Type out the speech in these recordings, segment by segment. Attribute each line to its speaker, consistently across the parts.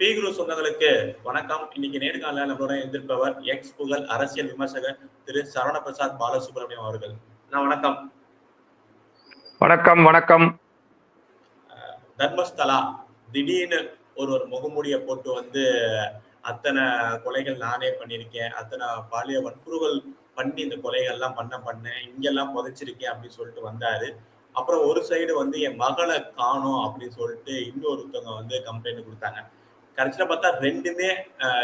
Speaker 1: B குரு சொந்தங்களுக்கு வணக்கம். இன்னைக்கு நேர்காணல நம்மளோட எதிர்ப்பவர் எக்ஸ் புகழ் அரசியல் விமர்சகர் திரு சரவண பிரசாத் பாலசுப்ரமணியம் அவர்கள். நான் வணக்கம்.
Speaker 2: வணக்கம் வணக்கம்.
Speaker 1: தர்மஸ்தலா திடீர்னு ஒரு ஒரு முகமூடிய போட்டு வந்து அத்தனை கொலைகள் நானே பண்ணியிருக்கேன். அத்தனை பாலிய வன்புறுகள் பண்ணி இந்த கொலைகள்லாம் பண்ண பண்ணேன் இங்கெல்லாம் புதைச்சிருக்கேன் அப்படின்னு சொல்லிட்டு வந்தாரு. அப்புறம் ஒரு சைடு வந்து என் மகளை காணோம் அப்படின்னு சொல்லிட்டு இன்னொருத்தவங்க வந்து கம்ப்ளைண்ட் கொடுத்தாங்க. கடைசியில பார்த்தா ரெண்டுமே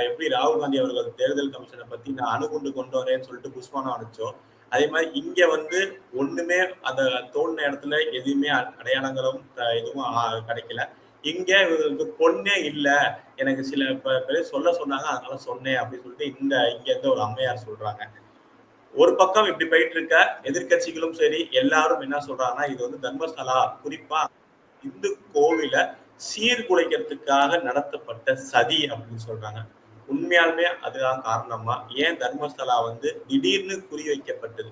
Speaker 1: எப்படி ராகுல் காந்தி அவர்கள் தேர்தல் கமிஷனை பத்தி நான் அணுகுண்டு கொண்டு வரேன்னு சொல்லிட்டு புஷ்பானம் அனுப்பிச்சோம். அதே மாதிரி இங்க வந்து ஒண்ணுமே அந்த தோண்டின இடத்துல எதுவுமே அடையாளங்களும் எதுவும் கிடைக்கல. இங்க இவங்களுக்கு பொண்ணே இல்லை. எனக்கு சில பேர் சொல்ல சொன்னாங்க அதனால சொன்னேன் அப்படின்னு சொல்லிட்டு இந்த இங்க இருந்து ஒரு அம்மையார் சொல்றாங்க. ஒரு பக்கம் இப்படி போயிட்டு இருக்க எதிர்க்கட்சிகளும் சரி எல்லாரும் என்ன சொல்றாங்கன்னா இது வந்து தர்மஸ்தலா குறிப்பா இந்து கோவில சீர்குலைக்கிறதுக்காக நடத்தப்பட்ட சதி அப்படின்னு சொல்றாங்க. உண்மையாலுமே அதுதான் காரணமா? ஏன் தர்மஸ்தலா வந்து திடீர்னு குறி வைக்கப்பட்டது?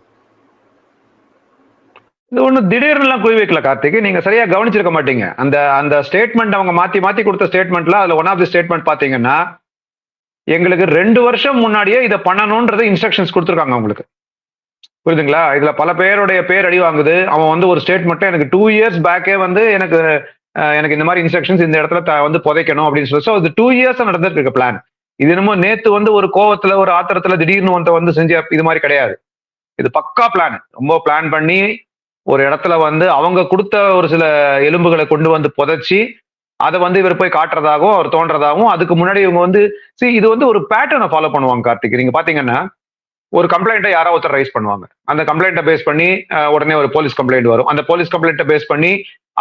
Speaker 2: இது ஒண்ணு திடீர்னுலாம் குறி வைக்கல கார்த்திக். நீங்க சரியா கவனிச்சிருக்க மாட்டீங்க. அந்த அந்த ஸ்டேட்மெண்ட் அவங்க மாத்தி மாத்தி கொடுத்த ஸ்டேட்மெண்ட்ல அதுல ஒன் ஆஃப் தி ஸ்டேட்மெண்ட் பாத்தீங்கன்னா எங்களுக்கு ரெண்டு வருஷம் முன்னாடியே இதை பண்ணணும்ன்றது இன்ஸ்ட்ரக்ஷன்ஸ் கொடுத்துருக்காங்க அவங்களுக்கு. புரியுதுங்களா? இதுல பல பேருடைய பேர் அடி வாங்குது. அவன் வந்து ஒரு ஸ்டேட்மெண்ட்டை எனக்கு டூ இயர்ஸ் பேக்கே வந்து எனக்கு எனக்கு இந்த மாதிரி இன்ஸ்ட்ரக்ஷன்ஸ் இந்த இடத்துல வந்து புதைக்கணும் அப்படின்னு சொல்லி. ஸோ இது டூ இயர்ஸ் நடந்துட்டு இருக்க பிளான் இது என்னமோ நேத்து வந்து ஒரு கோவத்துல ஒரு ஆத்திரத்துல திடீர்னு ஒருத்த வந்து செஞ்ச இது மாதிரி கிடையாது. இது பக்கா பிளான் ரொம்ப பிளான் பண்ணி ஒரு இடத்துல வந்து அவங்க கொடுத்த ஒரு சில எலும்புகளை கொண்டு வந்து புதைச்சி அதை வந்து இவர் போய் காட்டுறதாகவும் அவர் தோன்றதாகவும் அதுக்கு முன்னாடி இவங்க வந்து see இது வந்து ஒரு பேட்டர்னை ஃபாலோ பண்ணுவாங்க கார்த்திக். நீங்க பாத்தீங்கன்னா ஒரு கம்ப்ளைண்ட்டை யாராவது ஒருத்தர் ரைஸ் பண்ணுவாங்க. அந்த கம்ப்ளைண்ட்டை பேஸ் பண்ணி உடனே ஒரு போலீஸ் கம்ப்ளைண்ட் வரும். அந்த போலீஸ் கம்ப்ளைண்ட்டை பேஸ் பண்ணி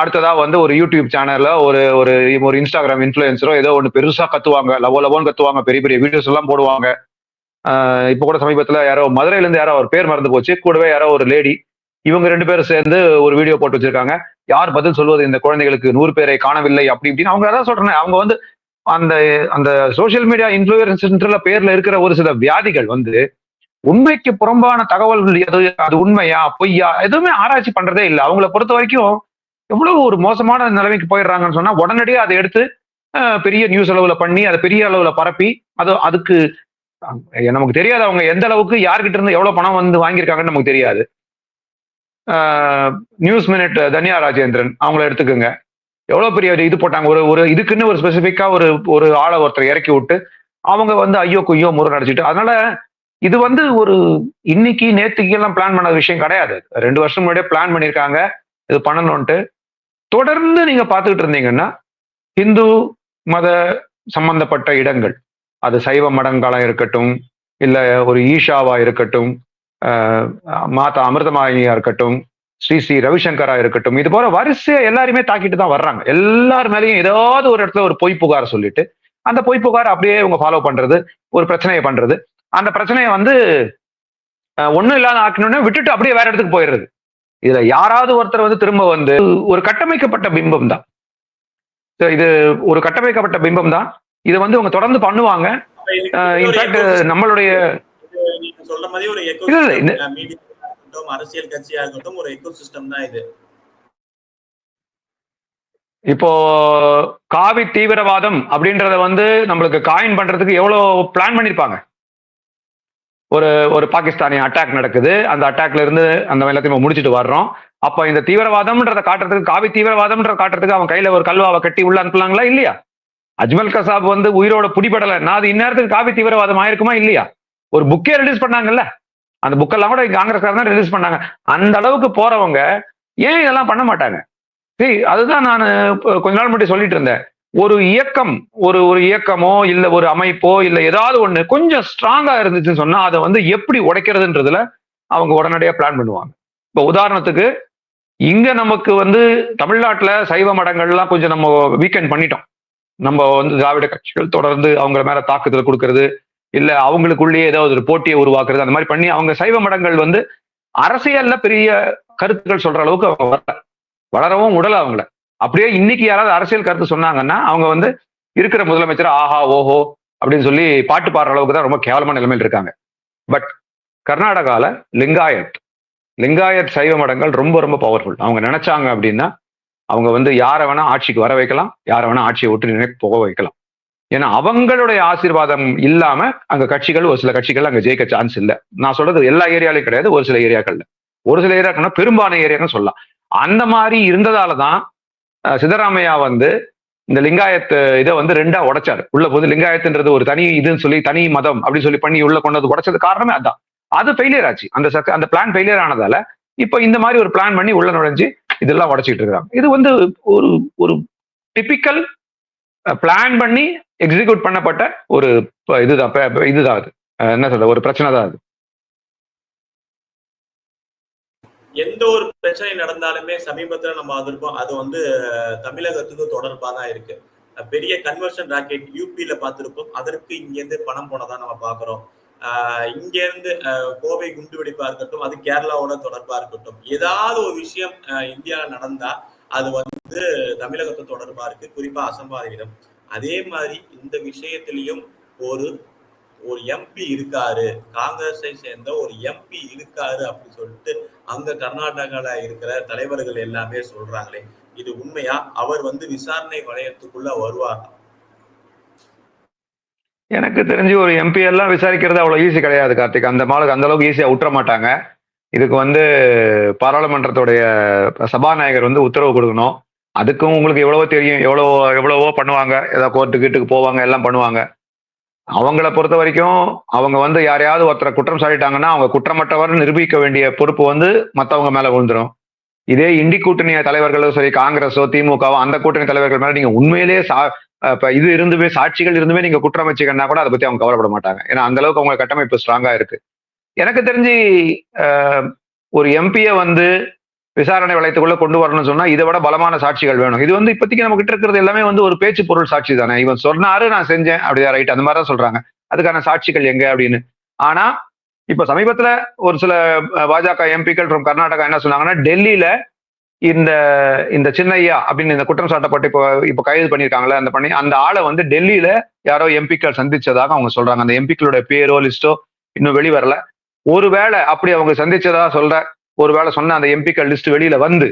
Speaker 2: அடுத்ததா வந்து ஒரு யூடியூப் சேனல்ல ஒரு ஒரு ஒரு இன்ஸ்டாகிராம் இன்ஃபுளுசரோ ஏதோ ஒன்று பெருசா கத்துவாங்க. லவோ லவோன்னு கத்துவாங்க. பெரிய பெரிய வீடியோஸ் எல்லாம் போடுவாங்க. இப்போ கூட சமீபத்தில் யாரோ மதுரையிலேருந்து யாரோ ஒரு பேர் மறந்து போச்சு. கூடவே யாரோ ஒரு லேடி இவங்க ரெண்டு பேரும் சேர்ந்து ஒரு வீடியோ போட்டு வச்சிருக்காங்க. யார் பதில் சொல்வது? இந்த குழந்தைகளுக்கு நூறு பேரை காணவில்லை அப்படி இப்படின்னு அவங்க அதான் சொல்றேன். அவங்க வந்து அந்த அந்த சோஷியல் மீடியா இன்ஃபுளுசர்ன்ற பேர்ல இருக்கிற ஒரு சில வியாதிகள் வந்து உண்மைக்கு புறம்பான தகவல்கள் எது அது உண்மையா பொய்யா எதுவுமே ஆராய்ச்சி பண்றதே இல்லை. அவங்கள பொறுத்த வரைக்கும் எவ்வளவு ஒரு மோசமான நிலைமைக்கு போயிடுறாங்கன்னு சொன்னா உடனடியே அதை எடுத்து பெரிய நியூஸ் அளவுல பண்ணி அதை பெரிய அளவுல பரப்பி அது அதுக்கு நமக்கு தெரியாது அவங்க எந்த அளவுக்கு யார்கிட்ட இருந்து எவ்வளவு பணம் வந்து வாங்கியிருக்காங்கன்னு நமக்கு தெரியாது. நியூஸ் மினிட் தன்யா ராஜேந்திரன் அவங்கள எடுத்துக்கோங்க. எவ்வளவு பெரிய இது போட்டாங்க. ஒரு ஒரு இதுக்குன்னு ஒரு ஸ்பெசிஃபிக்கா ஒரு ஒரு ஆளை ஒருத்தர் இறக்கி விட்டு அவங்க வந்து ஐயோ குய்யோ முறை நடிச்சிட்டு அதனால இது வந்து ஒரு இன்னைக்கு நேற்றுக்கு எல்லாம் பிளான் பண்ண விஷயம் கிடையாது. ரெண்டு வருஷம் முன்னாடியே பிளான் பண்ணியிருக்காங்க. இது பண்ணணும்ன்ட்டு. தொடர்ந்து நீங்க பார்த்துக்கிட்டு இருந்தீங்கன்னா இந்து மத சம்பந்தப்பட்ட இடங்கள் அது சைவ மடங்களா இருக்கட்டும் இல்ல ஒரு ஈஷாவா இருக்கட்டும் ஆஹ் மாதா அமிர்தமாயினியா இருக்கட்டும் ஸ்ரீ ஸ்ரீ ரவிசங்கரா இருக்கட்டும் இது போல வரிசையா எல்லாருமே தாக்கிட்டு தான் வர்றாங்க. எல்லார் மேலேயும் ஏதாவது ஒரு இடத்துல ஒரு பொய் புகார் சொல்லிட்டு அந்த பொய் புகார் அப்படியே இவங்க ஃபாலோ பண்றது ஒரு பிரச்சனையை பண்றது. அந்த பிரச்சனையை வந்து ஒண்ணும் இல்லாத ஆக்கணும்னு விட்டுட்டு அப்படியே வேற இடத்துக்கு போயிடுறது. இதுல யாராவது ஒருத்தர் வந்து திரும்ப வந்து ஒரு கட்டமைக்கப்பட்ட பிம்பம் தான். இது ஒரு கட்டமைக்கப்பட்ட பிம்பம் தான். இதை வந்து இவங்க தொடர்ந்து பண்ணுவாங்க. இன்ஃபேக்ட் நம்மளுடைய
Speaker 1: அரசியல் கட்சியா இருக்கட்டும் ஒரு தான் இது.
Speaker 2: இப்போ காவி தீவிரவாதம் அப்படின்றத வந்து நம்மளுக்கு காயின் பண்றதுக்கு எவ்வளவு பிளான் பண்ணிருப்பாங்க? ஒரு ஒரு பாகிஸ்தானிய அட்டாக் நடக்குது. அந்த அட்டாக்ல இருந்து அந்த எல்லாத்தையும் முடிச்சுட்டு வர்றோம். அப்ப இந்த தீவிரவாதம்ன்றத காட்டுறதுக்கு காவி தீவிரவாதம்ன்ற காட்டுறதுக்கு அவன் கையில ஒரு கல்வாவை கட்டி உள்ள அனுப்பலாங்களா இல்லையா? அஜ்மல் கசாப் வந்து உயிரோட பிடிபடலை. நான் அது இந்நேரத்துக்கு காவி தீவிரவாதம் ஆயிருக்குமா இல்லையா? ஒரு புக்கே ரிலீஸ் பண்ணாங்கல்ல? அந்த புக்கெல்லாம் கூட காங்கிரஸ்காரர் தான் ரிலீஸ் பண்ணாங்க. அந்த அளவுக்கு போறவங்க ஏன் இதெல்லாம் பண்ண மாட்டாங்க? சரி அதுதான் நான் கொஞ்ச நாள் மட்டும் சொல்லிட்டு இருந்தேன். ஒரு இயக்கம் ஒரு ஒரு இயக்கமோ இல்ல ஒரு அமைப்போ இல்ல ஏதாவது ஒண்ணு கொஞ்சம் ஸ்ட்ராங்கா இருந்துச்சுன்னு சொன்னா அதை வந்து எப்படி உடைக்கிறதுன்றதுல அவங்க உடனடியா பிளான் பண்ணுவாங்க. இப்போ உதாரணத்துக்கு இங்க நமக்கு வந்து தமிழ்நாட்டுல சைவ மடங்கள்லாம் கொஞ்சம் நம்ம வீக்கெண்ட் பண்ணிட்டோம். நம்ம வந்து திராவிட கட்சிகள் தொடர்ந்து அவங்க மேல தாக்குதல் கொடுக்கறது இல்ல அவங்களுக்குள்ளேயே ஏதாவது ஒரு போட்டியை உருவாக்குறது அந்த மாதிரி பண்ணி அவங்க சைவ மடங்கள் வந்து அரசியல்ல பெரிய கருத்துக்கள் சொல்ற அளவுக்கு அவங்க வரல. வளரவும் உடல அவங்கள. அப்படியே இன்னைக்கு யாராவது அரசியல் கருத்து சொன்னாங்கன்னா அவங்க வந்து இருக்கிற முதலமைச்சர் ஆஹா ஓஹோ அப்படின்னு சொல்லி பாட்டு பாடுற அளவுக்கு தான் ரொம்ப கேவலமான நிலைமையில் இருக்காங்க. பட் கர்நாடகாவில் லிங்காயத் லிங்காயத் சைவ மடங்கள் ரொம்ப ரொம்ப பவர்ஃபுல் அவங்க நினைச்சாங்க அப்படின்னா அவங்க வந்து யாரை வேணா ஆட்சிக்கு வர வைக்கலாம் யாரை வேணா ஆட்சியை விட்டு நினை போக வைக்கலாம். ஏன்னா அவங்களுடைய ஆசீர்வாதம் இல்லாம அங்க கட்சிகள் ஒரு சில கட்சிகள் அங்க ஜெயிக்க சான்ஸ் இல்லை. நான் சொல்றது எல்லா ஏரியாலையும் கிடையாது ஒரு சில ஏரியாக்கள்ல. ஒரு சில ஏரியாக்கள்னா பெரும்பாலான ஏரியாக்கள் சொல்லலாம். அந்த மாதிரி இருந்ததால தான் சிதராமையா வந்து இந்த லிங்காயத்து இதை வந்து ரெண்டா உடைச்சாரு. உள்ள போது லிங்காயத்துன்றது ஒரு தனி இதுன்னு சொல்லி தனி மதம் அப்படின்னு சொல்லி பண்ணி உள்ள கொண்டு வந்து உடைச்சது காரணமே அதான். அது ஃபெயிலியர் ஆச்சு. அந்த சக்க- அந்த பிளான் ஃபெயிலியர் ஆனதால இப்போ இந்த மாதிரி ஒரு பிளான் பண்ணி உள்ள நுழைஞ்சு இதெல்லாம் உடைச்சிட்டு இருக்காங்க. இது வந்து ஒரு ஒரு டிபிக்கல் பிளான் பண்ணி எக்ஸிக்யூட் பண்ணப்பட்ட ஒரு ப- இதுதான் இதுதான் அது. என்ன சொல்ற ஒரு பிரச்சனை தான் அது.
Speaker 1: எந்த ஒரு பிரச்சனை நடந்தாலுமே சமீபத்துல நம்ம வந்திருக்கோம். அது வந்து தமிழகத்துக்கு தொடர்பா தான் இருக்கு. பெரிய கன்வர்ஷன் ராக்கெட் யூபியில பார்த்திருப்போம். அதற்கு இங்க இருந்து பணம் போனதா நம்ம பாக்குறோம் ஆஹ் இங்க இருந்து அஹ், கோவை குண்டு வெடிப்பா இருக்கட்டும் அது கேரளாவோட தொடர்பா இருக்கட்டும் ஏதாவது ஒரு விஷயம் அஹ், நடந்தா அது வந்து தமிழகத்து தொடர்பா இருக்கு. குறிப்பா அசம்பாவிதம். அதே மாதிரி இந்த விஷயத்திலையும் ஒரு ஒரு எம்பி இருக்காரு. காங்கிரஸை சேர்ந்த ஒரு எம்பி இருக்காரு அப்படின்னு சொல்லிட்டு அங்க கர்நாடகால இருக்கிற தலைவர்கள் எல்லாமே சொல்றாங்களே இது உண்மையா? அவர் வந்து விசாரணை வளையத்துக்குள்ள வருவார்?
Speaker 2: எனக்கு தெரிஞ்சு ஒரு எம்பி எல்லாம் விசாரிக்கிறது அவ்வளவு ஈஸி கிடையாது கார்த்திக். அந்த மாலுக்கு அந்த அளவுக்கு ஈஸியா விட்டுற மாட்டாங்க. இதுக்கு வந்து பாராளுமன்றத்துடைய சபாநாயகர் வந்து உத்தரவு கொடுக்கணும். அதுக்கும் உங்களுக்கு எவ்வளவோ தெரியும் எவ்வளவோ எவ்வளவோ பண்ணுவாங்க. ஏதாவது கோர்ட்டு கீட்டுக்கு போவாங்க எல்லாம் பண்ணுவாங்க. அவங்கள பொறுத்த வரைக்கும் அவங்க வந்து யாரையாவது ஒருத்தரை குற்றம் சாட்டிட்டாங்கன்னா அவங்க குற்றமற்றவர் நிரூபிக்க வேண்டிய பொறுப்பு வந்து மற்றவங்க மேல விழுந்துரும். இதே இண்டி கூட்டணி தலைவர்களும் சரி காங்கிரஸோ திமுகவோ அந்த கூட்டணி தலைவர்கள் மேல நீங்க உண்மையிலேயே சா இப்ப இது இருந்துமே சாட்சிகள் இருந்துமே நீங்க குற்றம் வச்சுக்கன்னா கூட அதை பத்தி அவங்க கவலைப்பட மாட்டாங்க. ஏன்னா அந்த அளவுக்கு அவங்க கட்டமைப்பு ஸ்ட்ராங்கா இருக்கு. எனக்கு தெரிஞ்சு ஒரு எம்பியை வந்து விசாரணை வளையத்துக்குள்ள கொண்டு வரணும்னு சொன்னா இதை விட பலமான சாட்சிகள் வேணும். இது வந்து இப்போதைக்கு நம்ம கிட்ட இருக்கிறது எல்லாமே வந்து ஒரு பேச்சு பொருள் சாட்சி தானே. இவன் சொன்னாரு நான் செஞ்சேன். அப்படியா ரைட். அந்த மாதிரி தான் சொல்றாங்க. அதுக்கான சாட்சிகள் எங்க அப்படின்னு. ஆனா இப்ப சமீபத்துல ஒரு சில பாஜக எம்பிக்கள் ஃப்ரம் கர்நாடகா என்ன சொன்னாங்கன்னா டெல்லியில இந்த இந்த சின்னையா அப்படின்னு இந்த குற்றம் சாட்டப்பட்டு இப்போ இப்போ கைது பண்ணியிருக்காங்களே அந்த பண்ணி அந்த ஆளை வந்து டெல்லியில யாரோ எம்பிக்கள் சந்திச்சதாக அவங்க சொல்றாங்க. அந்த எம்பிக்களோட பேரோ லிஸ்டோ இன்னும் வெளி வரல ஒருவேளை அப்படி அவங்க சந்திச்சதா சொல்ற ஒருவேளை சொன்ன அந்த எம்பிக்கள் லிஸ்ட் வெளியில வந்து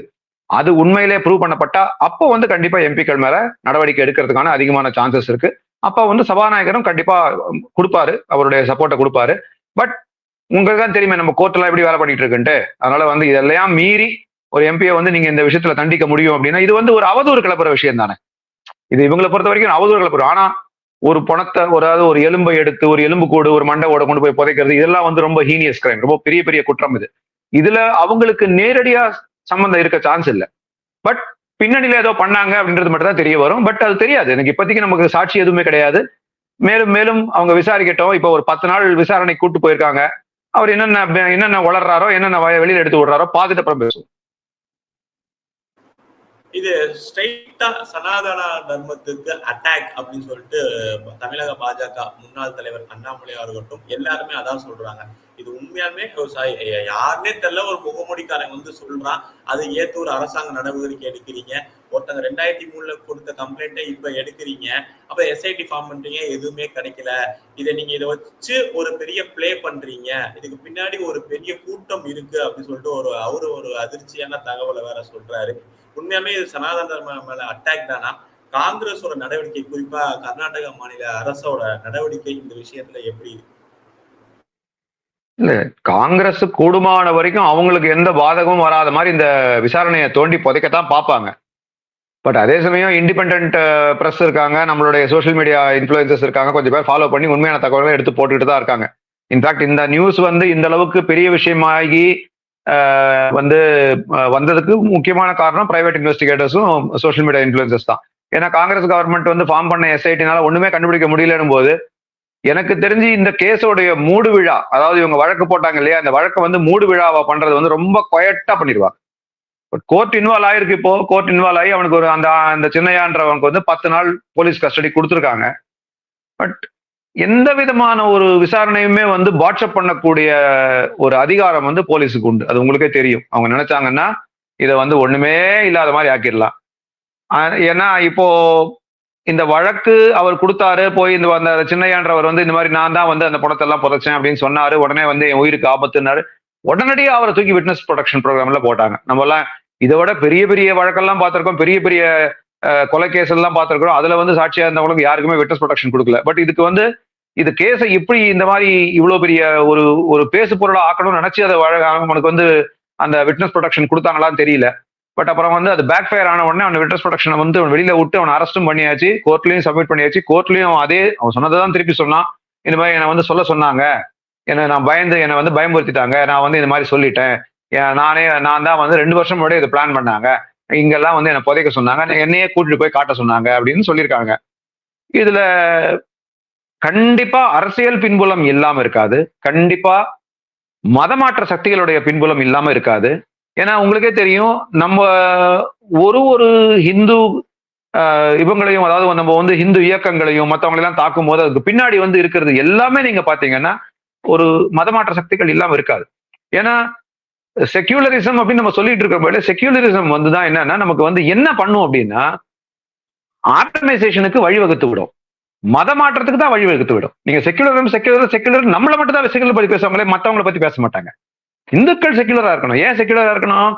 Speaker 2: அது உண்மையிலே ப்ரூவ் பண்ணப்பட்டா அப்போ வந்து கண்டிப்பா எம்பிக்கள் மேல நடவடிக்கை எடுக்கிறதுக்கான அதிகமான சான்சஸ் இருக்கு. அப்போ வந்து சபாநாயகரும் கண்டிப்பா கொடுப்பாரு அவருடைய சப்போர்ட்டை கொடுப்பாரு. பட் உங்களுக்கு தான் தெரியுமே நம்ம எல்லாம் எப்படி வேலை பண்ணிட்டு இருக்குன்ட்டு. அதனால வந்து இதெல்லாம் மீறி ஒரு எம்பியை வந்து நீங்க இந்த விஷயத்துல தண்டிக்க முடியும் அப்படின்னா இது வந்து ஒரு அவதூறு கிளப்புற விஷயம் தானே. இது இவங்களை பொறுத்த வரைக்கும் அவதூறு கிளப்புற. ஆனா ஒரு பணத்தை ஒரு அதாவது ஒரு எலும்பை எடுத்து ஒரு எலும்பு கூடு ஒரு ஓட கொண்டு போய் புதைக்கிறது இதெல்லாம் வந்து ரொம்ப ஹீனியஸ் கிரைம் ரொம்ப பெரிய பெரிய குற்றம் இது. இதுல அவங்களுக்கு நேரடியா சம்பந்தம் இருக்க சான்ஸ் இல்ல. பட் பின்னணியில ஏதோ பண்ணாங்க அப்படின்றது மட்டும் தான் தெரிய வரும். பட் அது தெரியாது. எனக்கு இப்போதைக்கு நமக்கு சாட்சி எதுவுமே கிடையாது. மேலும் மேலும் அவங்க விசாரிக்கட்டும். இப்போ ஒரு பத்து நாள் விசாரணை கூட்டு போயிருக்காங்க. அவர் என்னென்ன என்னென்ன வளர்றாரோ என்னென்ன வெளியில எடுத்து விடுறாரோ பார்த்துட்டு அப்புறம் பேசுவோம்.
Speaker 1: இது ஸ்ட்ரைட்டா சனாதன தர்மத்துக்கு அட்டாக் அப்படின்னு சொல்லிட்டு தமிழக பாஜக முன்னாள் தலைவர் அண்ணாமலையா இருக்கட்டும் எல்லாருமே அதான் சொல்றாங்க. இது உண்மையாலுமே யாருன்னே தெரியல ஒரு முகமூடிக்காரன் வந்து சொல்றான். அதை ஏத்து ஒரு அரசாங்க நடவடிக்கை எடுக்கிறீங்க. ஒருத்தங்க ரெண்டாயிரத்தி மூணுல கொடுத்த கம்ப்ளைண்ட்டை இப்ப எடுக்கிறீங்க. அப்ப எஸ்ஐடி ஃபார்ம் பண்றீங்க எதுவுமே கிடைக்கல. இதை நீங்க இதை வச்சு ஒரு பெரிய ப்ளே பண்றீங்க. இதுக்கு பின்னாடி ஒரு பெரிய கூட்டம் இருக்கு அப்படின்னு சொல்லிட்டு ஒரு அவரு ஒரு அதிர்ச்சியான தகவலை வேற சொல்றாரு. உண்மையாமே இது சனாதன தர்ம மேல அட்டாக் தானா? காங்கிரஸோட நடவடிக்கை குறிப்பா கர்நாடக மாநில அரசோட நடவடிக்கை இந்த விஷயத்துல எப்படி இருக்கு?
Speaker 2: இல்ல காங்கிரஸ் கூடுமான வரைக்கும் அவங்களுக்கு எந்த பாதகமும் வராத மாதிரி இந்த விசாரணையை தோண்டி புதைக்கத்தான் பார்ப்பாங்க. பட் அதே சமயம் இண்டிபெண்ட் ப்ரெஸ் uh, இருக்காங்க நம்மளுடைய சோஷியல் மீடியா இன்ஃபுளுசஸ் இருக்காங்க கொஞ்சம் பேர் ஃபாலோ பண்ணி உண்மையான தகவல்களை எடுத்து போட்டுக்கிட்டு தான் இருக்காங்க. இன்ஃபேக்ட் இந்த நியூஸ் வந்து இந்த அளவுக்கு பெரிய விஷயமாகி uh, வந்து uh, வந்ததுக்கு முக்கியமான காரணம் பிரைவேட் இன்வெஸ்டிகேட்டர்ஸும் சோஷியல் மீடியா இன்ஃபுளுசஸ் தான். ஏன்னா காங்கிரஸ் கவர்மெண்ட் வந்து ஃபார்ம் பண்ண எஸ்ஐடினால ஒண்ணுமே கண்டுபிடிக்க முடியலன்னும் போது எனக்கு தெரிஞ்சு இந்த கேஸோடைய மூடு விழா அதாவது இவங்க வழக்கு போட்டாங்க இல்லையா அந்த வழக்கை வந்து மூடு விழாவை பண்றது வந்து ரொம்ப குயட்டா பண்ணிடுவாங்க. பட் கோர்ட் இன்வால்வ் ஆயிருக்கு இப்போ. கோர்ட் இன்வால்வ் ஆகி அவனுக்கு ஒரு அந்த அந்த சின்னையான்றவனுக்கு வந்து பத்து நாள் போலீஸ் கஸ்டடி கொடுத்துருக்காங்க. பட் எந்த விதமான ஒரு விசாரணையுமே வந்து வாட்ஸ்அப் பண்ணக்கூடிய ஒரு அதிகாரம் வந்து போலீஸுக்கு உண்டு. அது உங்களுக்கே தெரியும். அவங்க நினைச்சாங்கன்னா இதை வந்து ஒண்ணுமே இல்லாத மாதிரி ஆக்கிடலாம். ஏன்னா இப்போ இந்த வழக்கு அவர் கொடுத்தாரு போய் இந்த அந்த சின்னையான்றவர் வந்து இந்த மாதிரி நான் தான் வந்து அந்த படத்தை எல்லாம் புதைச்சேன் அப்படின்னு சொன்னாரு. உடனே வந்து என் உயிருக்கு ஆபத்துனாரு உடனடியாக அவரை தூக்கி விட்னஸ் ப்ரொடக்ஷன் ப்ரோக்ராம்ல போட்டாங்க. நம்ம எல்லாம் இதை விட பெரிய பெரிய வழக்கெல்லாம் பார்த்துருக்கோம். பெரிய பெரிய கொலை கேஸ் எல்லாம் பார்த்துருக்கோம் அதுல வந்து சாட்சியா இருந்தவங்களுக்கு யாருக்குமே விட்னஸ் ப்ரொடக்ஷன் கொடுக்கல. பட் இதுக்கு வந்து இது கேஸை இப்படி இந்த மாதிரி இவ்வளோ பெரிய ஒரு ஒரு பேசு பொருளாக ஆக்கணும்னு நினைச்சு அதை வழ- அவனுக்கு வந்து அந்த விட்னஸ் ப்ரொடக்ஷன் கொடுத்தாங்களான்னு தெரியல. பட் அப்புறம் வந்து அது பேக் ஃபயர் ஆன உடனே அவன் விட்னஸ் ப்ரொடக்ஷனை வந்து அவன் வெளியில விட்டு அவன் அரெஸ்டும் பண்ணியாச்சு. கோர்ட்லயும் சப்மிட் பண்ணியாச்சு. கோர்ட்லயும் அதே அவன் சொன்னதை தான் திருப்பி சொன்னான். இந்த மாதிரி என்னை வந்து சொல்ல சொன்னாங்க. என்னை நான் பயந்து என்னை வந்து பயமுறுத்திட்டாங்க. நான் வந்து இந்த மாதிரி சொல்லிட்டேன். நானே நான் தான் வந்து ரெண்டு வருஷம் முன்னாடி இதை பிளான் பண்ணாங்க. இங்கெல்லாம் வந்து என்னை புதைக்க சொன்னாங்க. என்னையே கூட்டிட்டு போய் காட்ட சொன்னாங்க அப்படின்னு சொல்லியிருக்காங்க. இதுல கண்டிப்பா அரசியல் பின்புலம் இல்லாம இருக்காது. கண்டிப்பா மதமாற்ற சக்திகளுடைய பின்புலம் இல்லாம இருக்காது. ஏன்னா உங்களுக்கே தெரியும் நம்ம ஒரு ஒரு ஹிந்து ஆஹ், இவங்களையும் அதாவது நம்ம வந்து ஹிந்து இயக்கங்களையும் மற்றவங்களெல்லாம் தாக்கும் போது அதுக்கு பின்னாடி வந்து இருக்கிறது எல்லாமே நீங்க பாத்தீங்கன்னா ஒரு மதமாற்ற சக்திகள் இல்லாம இருக்காது. ஏன்னா செக்யூலரிசம் அப்படின்னு நம்ம சொல்லிட்டு இருக்கிற செக்யூலரிசம் வந்து தான் என்னன்னா நமக்கு வந்து என்ன பண்ணும் அப்படின்னா ஆர்கனைசேஷனுக்கு வழிவகுத்து விடும். மத மாற்றத்துக்கு தான் வழிவகுத்து விடும். நீங்க செக்யூலரிசம் செக்யூலர் செக்யூலர் நம்மளை மட்டும் தான் செக்யூலர் பத்தி பேசுவாங்களே மற்றவங்களை பத்தி பேச மாட்டாங்க. இந்துக்கள் செக்யூலரா இருக்கணும். ஏன் செக்யூலரா இருக்கணும்?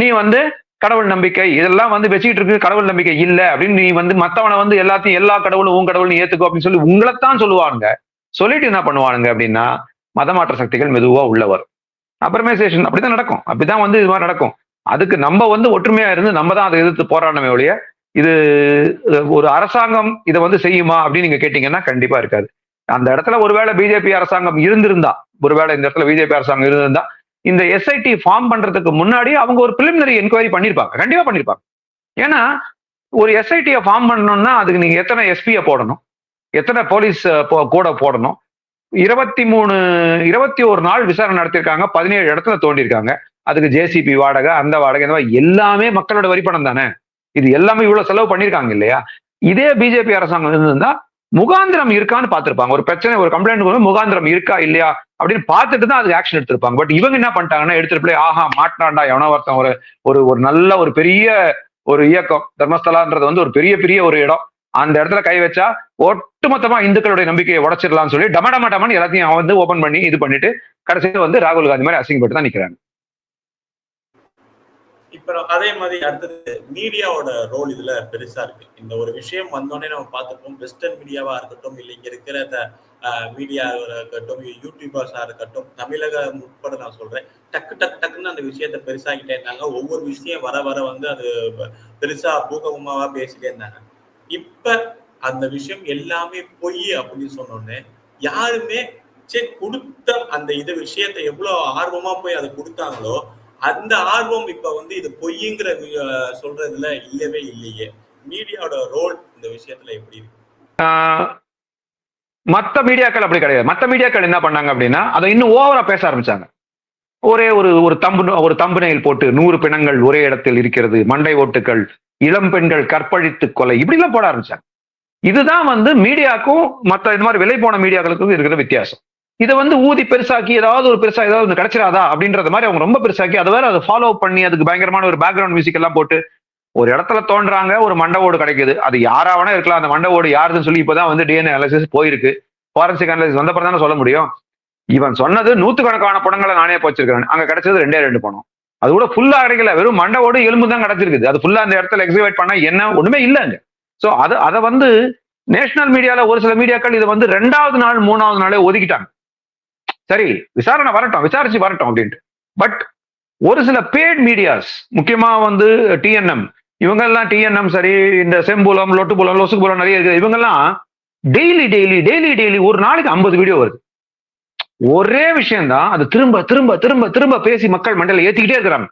Speaker 2: நீ வந்து கடவுள் நம்பிக்கை இதெல்லாம் வந்து வச்சுக்கிட்டு இருக்கு கடவுள் நம்பிக்கை இல்லை அப்படின்னு நீ வந்து மத்தவனை வந்து எல்லாத்தையும் எல்லா கடவுளும் உன் கடவுள் ஏத்துக்கோ அப்படின்னு சொல்லி உங்களைத்தான் சொல்லுவாங்க சொல்லிட்டு என்ன பண்ணுவானுங்க அப்படின்னா மதமாற்ற சக்திகள் மெதுவா உள்ள வரும். அப்புறமேசேஷன் அப்படிதான் நடக்கும். அப்படிதான் வந்து இது மாதிரி நடக்கும். அதுக்கு நம்ம வந்து ஒற்றுமையா இருந்து நம்ம தான் அதை எதிர்த்து போராடணுமே ஒழிய இது ஒரு அரசாங்கம் இதை வந்து செய்யுமா அப்படின்னு நீங்க கேட்டீங்கன்னா கண்டிப்பா இருக்காது. அந்த இடத்துல ஒருவேளை பிஜேபி அரசாங்கம் இருந்திருந்தா ஒருவேளை இந்த இடத்துல பிஜேபி அரசாங்கம் இருந்திருந்தா இந்த எஸ்ஐடி ஃபார்ம் பண்றதுக்கு முன்னாடி அவங்க ஒரு பிலிமினரி என்கொயரி பண்ணிருப்பாங்க. கண்டிப்பா பண்ணிருப்பாங்க. ஏன்னா ஒரு எஸ்ஐடியை ஃபார்ம் பண்ணணும்னா அதுக்கு நீங்க எத்தனை எஸ்பியை போடணும்? எத்தனை போலீஸ் கூட போடணும்? இருபத்தி மூணு இருபத்தி ஒரு நாள் விசாரணை நடத்திருக்காங்க பதினேழு இடத்துல தோண்டிருக்காங்க அதுக்கு ஜேசிபி வாடகை அந்த வாடகை இந்த மாதிரி எல்லாமே மக்களோட வரி பணம் தானே? இது எல்லாமே இவ்வளவு செலவு பண்ணியிருக்காங்க இல்லையா? இதே பிஜேபி அரசாங்கம் இருந்திருந்தா முகாந்திரம் இருக்கான்னு பார்த்துருப்பாங்க. ஒரு பிரச்சனை ஒரு கம்ப்ளைண்ட் முகாந்திரம் இருக்கா இல்லையா அப்படின்னு பார்த்துட்டு தான் அதுக்கு ஆக்ஷன் எடுத்திருப்பாங்க. பட் இவங்க என்ன பண்ணிட்டாங்கன்னா எடுத்துட்டு போய் ஆஹா மாட்டாண்டா எவனோ ஒருத்தன் ஒரு ஒரு ஒரு நல்ல ஒரு பெரிய ஒரு இயக்கம் தர்மஸ்தலான்றது வந்து ஒரு பெரிய பெரிய ஒரு இடம். அந்த இடத்துல கை வச்சா ஒட்டுமொத்தமா இந்துக்களுடைய நம்பிக்கையை உடைச்சிடலாம்னு சொல்லி டம டம டமன் எல்லாத்தையும் அவன் வந்து ஓபன் பண்ணி இது பண்ணிட்டு கடைசியில் வந்து ராகுல் காந்தி மாதிரி அசிங்கப்பட்டு தான் நிக்கிறாங்க.
Speaker 1: இப்ப அதே மாதிரி அடுத்தது மீடியாவோட ரோல் இதுல பெருசா இருக்கு. இந்த ஒரு விஷயம் வந்தோடனே நம்ம பார்த்திருப்போம் வெஸ்டர்ன் மீடியாவா இருக்கட்டும் இல்ல இங்க இருக்கிற மீடியா இருக்கட்டும் யூடியூபர்ஸா இருக்கட்டும் தமிழக உட்பட நான் சொல்றேன். டக்கு டக்கு டக்குன்னு அந்த விஷயத்த பெருசாகிட்டே இருந்தாங்க. ஒவ்வொரு விஷயம் வர வர வந்து அது பெருசா பூகமாவா பேசிட்டே இருந்தாங்க. இப்ப அந்த விஷயம் எல்லாமே பொய் அப்படின்னு சொன்னோடனே யாருமே சரி கொடுத்த அந்த இது விஷயத்தை எவ்வளவு ஆர்வமா போய் அதை கொடுத்தாங்களோ அந்த ஆர்வம் இப்ப வந்து இது பொய்ங்கிற சொல்றதுல இல்லவே இல்லையே. மீடியாவோட ரோல் இந்த விஷயத்துல எப்படி இருக்கு?
Speaker 2: ஆஹ் மத்த மீடியாக்கள் அப்படி கிடையாது. மத்த மீடியாக்கள் என்ன பண்ணாங்க அப்படின்னா அதை இன்னும் ஓவரா பேச ஆரம்பிச்சாங்க. ஒரே ஒரு ஒரு தம்பு ஒரு தம்புனையில் போட்டு நூறு பிணங்கள் ஒரே இடத்தில் இருக்கிறது மண்டை ஓட்டுகள் இளம் பெண்கள் கற்பழித்து கொலை இப்படிலாம் போட ஆரம்பிச்சாங்க. இதுதான் வந்து மீடியாக்கும் மற்ற இந்த மாதிரி விலை போன மீடியாக்களுக்கும் இருக்கிற வித்தியாசம். இதை வந்து ஊதி பெருசாக்கி ஏதாவது ஒரு பெருசா ஏதாவது ஒன்று கிடைச்சிடாதா அப்படின்றத மாதிரி அவங்க ரொம்ப பெருசாக்கி அதை வேற அதை ஃபாலோ பண்ணி அதுக்கு பயங்கரமான ஒரு பேக்ரவுண்ட் மியூசிக் எல்லாம் போட்டு ஒரு இடத்துல தோன்றாங்க ஒரு மண்டை ஓடு கிடைக்குது. அது யாரா வேணா இருக்கலாம் அந்த மண்டை ஓடு யாருன்னு சொல்லி இப்போதான் வந்து டிஎன்ஏ அனாலிசிஸ் போயிருக்கு. ஃபாரன்சிக் அனாலிசிஸ் வந்தப்பறம் தானே சொல்ல முடியும். இவன் சொன்னது நூத்துக்கணக்கான பணங்களை நானே போச்சிருக்கிறேன். அங்க கிடைச்சது ரெண்டே ரெண்டு பணம் அது கூட ஃபுல்லா கிடைக்கல. வெறும் மண்டவோடு எலும்பு தான் கிடைச்சிருக்குது. அது ஃபுல்லா அந்த இடத்துல எக்ஸிபேட் பண்ண என்ன ஒண்ணுமே இல்லைங்க சோ அது அதை வந்து நேஷனல் மீடியால ஒரு சில மீடியாக்கள் இதை வந்து ரெண்டாவது நாள் மூணாவது நாளே ஒதுக்கிட்டாங்க. சரி விசாரணை வரட்டும். விசாரிச்சு வரட்டும் அப்படின்ட்டு. பட் ஒரு சில பேட் மீடியாஸ் முக்கியமா வந்து டிஎன்எம் இவங்கெல்லாம் டிஎன்எம் சரி இந்த செம்புலம் லொட்டுப்புலம் லொசுக்குபுலம் நிறைய இருக்குது. இவங்கெல்லாம் டெய்லி டெய்லி டெய்லி டெய்லி ஒரு நாளைக்கு ஐம்பது வீடியோ வருது. ஒரே விஷயம்தான் அது திரும்ப திரும்ப திரும்ப திரும்ப பேசி மக்கள் மண்டல ஏத்திக்கிட்டே இருக்கிறாங்க.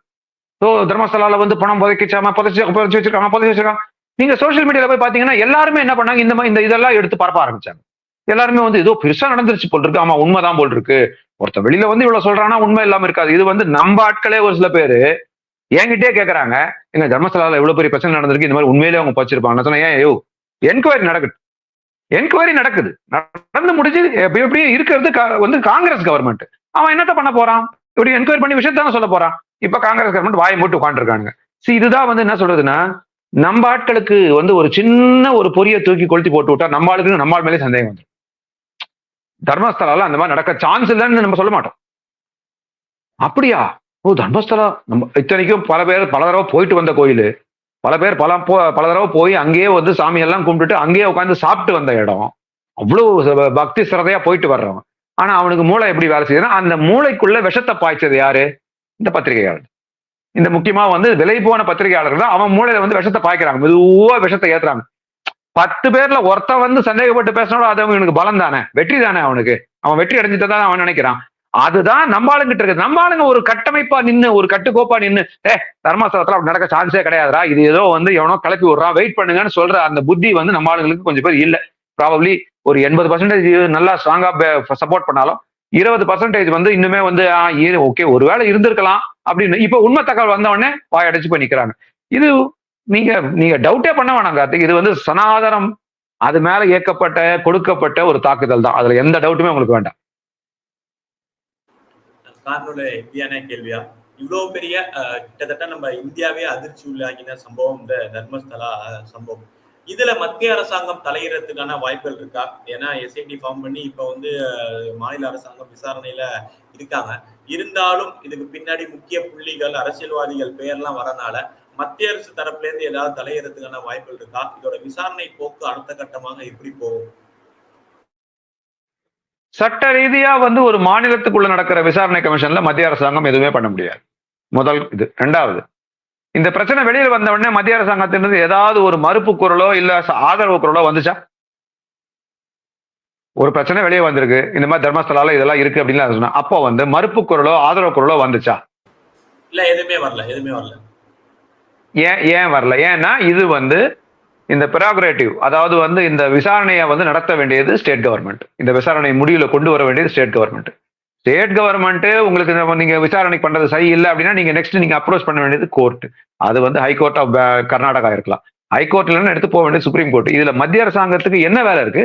Speaker 2: ஸோ தர்மஸ்தலால வந்து பணம் புதைக்கிச்சாம புதைச்சி புதைச்சி வச்சிருக்காங்க புதைச்சி வச்சிருக்காங்க. நீங்க சோஷியல் மீடியால போய் பாத்தீங்கன்னா எல்லாருமே என்ன பண்ணாங்க? இந்த மாதிரி இந்த இதெல்லாம் எடுத்து பரப்ப ஆரம்பிச்சாங்க. எல்லாருமே வந்து ஏதோ பெருசா நடந்துருச்சு போல் இருக்கு. ஆமா உண்மைதான் போல் இருக்கு. ஒருத்தன் வெளியில வந்து இவ்வளவு சொல்றானா உண்மை இல்லாம இருக்காது. இது வந்து நம்ம ஆட்களே ஒரு சில பேரு என்கிட்டயே கேட்கறாங்க எங்க தர்மஸ்தலால இவ்வளவு பெரிய பிரச்சனை நடந்திருக்கு இந்த மாதிரி உண்மையிலே அவங்க பச்சிருப்பாங்க. நான் சொன்னேன் ஏன் ஐயோ என்கொயரி நடக்கட்டும். என்கொயரி நடக்குது. நடந்து முடிஞ்சு எப்படி இருக்கிறது வந்து காங்கிரஸ் கவர்மெண்ட் அவன் என்னத்த பண்ண போறான்? இப்படி என்கொயரி பண்ணி விஷயத்தானே சொல்ல போறான்? இப்ப காங்கிரஸ் கவர்மெண்ட் வாயை மூட்டு உட்காந்துருக்கானுங்க சி இதுதான் வந்து என்ன சொல்றதுன்னா நம்ம ஆட்களுக்கு வந்து ஒரு சின்ன ஒரு பொரிய தூக்கி கொளுத்தி போட்டு விட்டா நம்ம ஆளுக்கு நம்ம ஆள் மேலே சந்தேகம் வந்துடும் தர்மஸ்தலால அந்த மாதிரி நடக்க சான்ஸ் இல்லைன்னு நம்ம சொல்ல மாட்டோம். அப்படியா? ஓ தர்மஸ்தலா நம்ம இத்தனைக்கும் பல பேர் பல தடவை போயிட்டு வந்த கோயில். பல பேர் பல போ- பல தடவை போய் அங்கேயே வந்து சாமியெல்லாம் கும்பிட்டுட்டு அங்கேயே உட்காந்து சாப்பிட்டு வந்த இடம். அவ்வளவு ச- பக்தி சிரதையா போயிட்டு வர்றவன். ஆனா அவனுக்கு மூளை எப்படி வேலை செய்யுதுன்னா அந்த மூளைக்குள்ள விஷத்தை பாய்ச்சது யாரு? இந்த பத்திரிகையாளர். இந்த முக்கியமா வந்து விலை போன பத்திரிகையாளர்கள் தான் அவன் மூளையில வந்து விஷத்தை பாய்க்கிறாங்க. மெதுவா விஷத்தை ஏத்துறாங்க. பத்து பேர்ல ஒருத்தன் வந்து சந்தேகப்பட்டு பேசினாலும் அது அவனுக்கு பலம் தானே வெற்றி தானே அவனுக்கு. அவன் வெற்றி அடைஞ்சிட்டதான் அவன் நினைக்கிறான். அதுதான் நம்ம ஆளுங்கிட்ட இருக்கு நம்ம ஆளுங்க ஒரு கட்டமைப்பா நின்று ஒரு கட்டுக்கோப்பா நின்று ஏ தர்மஸ்தலத்துல அப்படி நடக்க சான்ஸே கிடையாதுடா. இது ஏதோ வந்து எவனோ கிளப்பி விடுறான். வெயிட் பண்ணுங்கன்னு சொல்ற அந்த புத்தி வந்து நம்ம ஆளுங்களுக்கு கொஞ்சம் பேர் இல்ல. ப்ராபப்ளி ஒரு எண்பது பர்சன்டேஜ் நல்லா ஸ்ட்ராங்கா சப்போர்ட் பண்ணாலும் இருபது பர்சன்டேஜ் வந்து இன்னுமே வந்து ஓகே ஒருவேளை இருந்திருக்கலாம் அப்படின்னு. இப்ப உண்மை தகவல் வந்த உடனே வாயடைச்சு போய் நிக்கிறாங்க. இது நீங்க நீங்க டவுட்டே பண்ண வேணாம் கார்த்திக். இது வந்து சனாதனம் அது மேல இயக்கப்பட்ட கொடுக்கப்பட்ட ஒரு தாக்குதல் தான். அதுல எந்த டவுட்டுமே உங்களுக்கு வேண்டாம்.
Speaker 1: காரணம் இப்படியான கேள்வியா? இவ்வளவு பெரிய கிட்டத்தட்ட நம்ம இந்தியாவே அதிர்ச்சி உள்ளாகின சம்பவம் இந்த தர்மஸ்தலா சம்பவம். இதுல மத்திய அரசாங்கம் தலையிடறதுக்கான வாய்ப்புகள் இருக்கா? ஏன்னா எஸ்ஐடி ஃபார்ம் பண்ணி இப்ப வந்து மாநில அரசாங்கம் விசாரணையில இருக்காங்க. இருந்தாலும் இதுக்கு பின்னாடி முக்கிய புள்ளிகள் அரசியல்வாதிகள் பெயர்லாம் வரனால மத்திய அரசு தரப்புல இருந்து ஏதாவது தலையிடறதுக்கான வாய்ப்புகள் இருக்கா? இதோட விசாரணை போக்கு அடுத்த கட்டமாக எப்படி போகும்?
Speaker 2: சட்ட ரீதியா வந்து ஒரு மாநிலத்துக்குள்ள நடக்கிற விசாரணை கமிஷன்ல மத்திய அரசாங்கம் எதுவுமே பண்ண முடியாது. முதல் இது. ரெண்டாவது இந்த பிரச்சனை வெளியில வந்த உடனே மத்திய அரசாங்கத்திலிருந்து ஏதாவது ஒரு மறுப்பு குரலோ இல்ல ஆதரவு குரலோ வந்துச்சா? ஒரு பிரச்சனை வெளியே வந்திருக்கு. இந்த மாதிரி தர்மஸ்தலால இதெல்லாம் இருக்கு அப்படின்னு சொன்னா அப்போ வந்து மறுப்பு குரலோ ஆதரவு குரலோ வந்துச்சா?
Speaker 1: இல்ல எதுவுமே வரல. எதுவுமே வரல.
Speaker 2: ஏன் ஏன் வரல? ஏன்னா இது வந்து இந்த பெராகுரேட்டிவ் அதாவது வந்து இந்த விசாரணையை வந்து நடத்த வேண்டியது ஸ்டேட் கவர்மெண்ட் இந்த விசாரணை முடிவில் கொண்டு வர வேண்டியது ஸ்டேட் கவர்மெண்ட் ஸ்டேட் கவர்மெண்ட்டு உங்களுக்கு நீங்கள் நீங்க விசாரணை சரி சரியில்லை அப்படின்னா நீங்கள் நெக்ஸ்ட் நீங்கள் அப்ரோச் பண்ண வேண்டியது கோர்ட் அது வந்து ஹைகோர்ட் ஆஃப் கர்நாடகா இருக்கலாம். ஹைகோர்ட்லன்னு எடுத்து போக வேண்டியது சுப்ரீம் கோர்ட் இதில் மத்திய அரசாங்கத்துக்கு என்ன வேலை இருக்கு?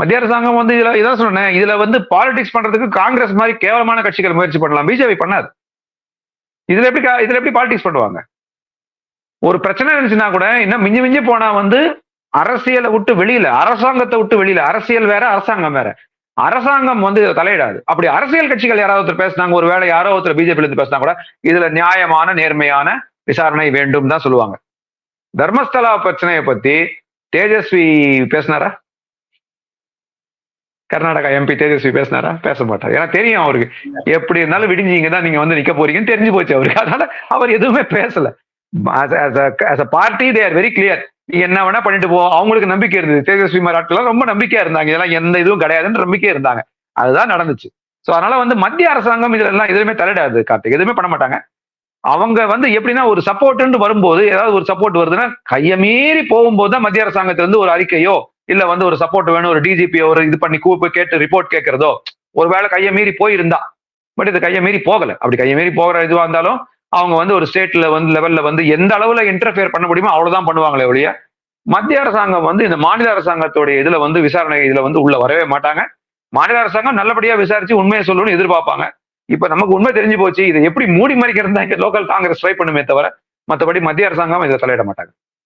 Speaker 2: மத்திய அரசாங்கம் வந்து இதுல இதான் சொன்னேன். இதுல வந்து பாலிடிக்ஸ் பண்றதுக்கு காங்கிரஸ் மாதிரி கேவலமான கட்சிகள் முயற்சி பண்ணலாம். பிஜேபி பண்ணாது. இதுல எப்படி இதில் இதுல எப்படி பாலிடிக்ஸ் பண்ணுவாங்க? ஒரு பிரச்சனை இருந்துச்சுன்னா கூட இன்னும் மிஞ்சி மிஞ்சி போனா வந்து அரசியலை விட்டு வெளியில அரசாங்கத்தை விட்டு வெளியில அரசியல் வேற அரசாங்கம் வேற. அரசாங்கம் வந்து தலையிடாது. அப்படி அரசியல் கட்சிகள் யாராவது ஒருத்தர் பேசினாங்க ஒரு வேளை யாரோ ஒருத்தர் பிஜேபி இருந்து பேசினா கூட இதுல நியாயமான நேர்மையான விசாரணை வேண்டும் தான் சொல்லுவாங்க. தர்மஸ்தலா பிரச்சனையை பத்தி தேஜஸ்வி பேசினாரா? கர்நாடகா எம்பி தேஜஸ்வி பேசினாரா? பேச மாட்டார். ஏன்னா தெரியும் அவருக்கு. எப்படி இருந்தாலும் விடிஞ்சீங்க தான் நீங்க வந்து நிக்க போறீங்கன்னு தெரிஞ்சு போச்சு அவருக்கு. அதனால அவர் எதுவுமே பேசல. As a party they are very clear நீ என்ன வேணா பண்ணிட்டு போ. அவங்களுக்கு நம்பிக்கை இருந்தது. தேஜஸ்வி மராட்கள் ரொம்ப நம்பிக்கையா இருந்தாங்க. இதெல்லாம் எந்த இதுவும் கிடையாதுன்னு நம்பிக்கை இருந்தாங்க. அதுதான் நடந்துச்சு. ஸோ அதனால வந்து மத்திய அரசாங்கம் இதுல எல்லாம் எதுவுமே தலையிடாது கார்த்திக். எதுவுமே பண்ண மாட்டாங்க. அவங்க வந்து எப்படின்னா ஒரு சப்போர்ட்னு வரும்போது ஏதாவது ஒரு சப்போர்ட் வருதுன்னா கையை மீறி போகும்போது தான் மத்திய அரசாங்கத்திலிருந்து ஒரு அறிக்கையோ இல்ல வந்து ஒரு சப்போர்ட் வேணும் ஒரு டிஜிபி ஒரு இது பண்ணி கூப்பு கேட்டு ரிப்போர்ட் கேட்கறதோ ஒருவேளை கையை மீறி போயிருந்தா. பட் இது கையை மீறி போகல. அப்படி கையை மீறி போகிற இதுவா இருந்தாலும் அவங்க வந்து ஒரு ஸ்டேட்ல வந்து லெவல்ல வந்து எந்த அளவுல இன்டர்ஃபியர் பண்ண முடியுமோ அவ்வளவுதான் பண்ணுவாங்களே ஒழிய மத்திய அரசாங்கம் வந்து இந்த மாநில அரசாங்கத்துடைய இதுல வந்து விசாரணை இதுல வந்து உள்ள வரவே மாட்டாங்க. மாநில அரசாங்கம் நல்லபடியா விசாரிச்சு உண்மையை சொல்லணும்னு எதிர்பார்ப்பாங்க. இப்ப நமக்கு உண்மை தெரிஞ்சு போச்சு இதை எப்படி மூடி மறைக்கிறது தான் லோக்கல் காங்கிரஸ் ட்ரை பண்ணுமே தவிர மற்றபடி மத்திய அரசாங்கம் இதை தலையிட மாட்டாங்க.